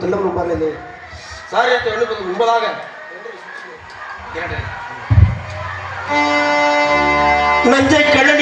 తొండం రూపాయలు சாரி என்று எழுப்பது முன்பதாக. நஞ்சை கழனி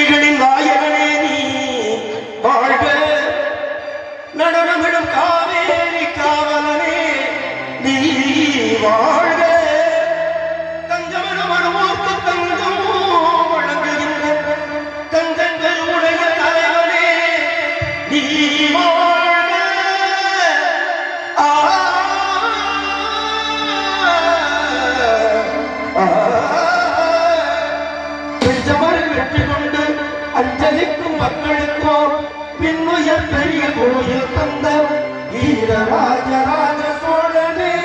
அஞ்சலிக்கும் மக்களுக்கோ பின்னுயர் பெரிய கோயில் தந்த வீரராஜராஜ சோழனே.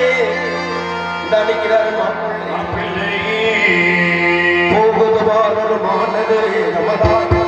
பிள்ளையே இந்த அழைக்கிறார் மாப்பிள்ளை போகுது வாரமானது ரமதான்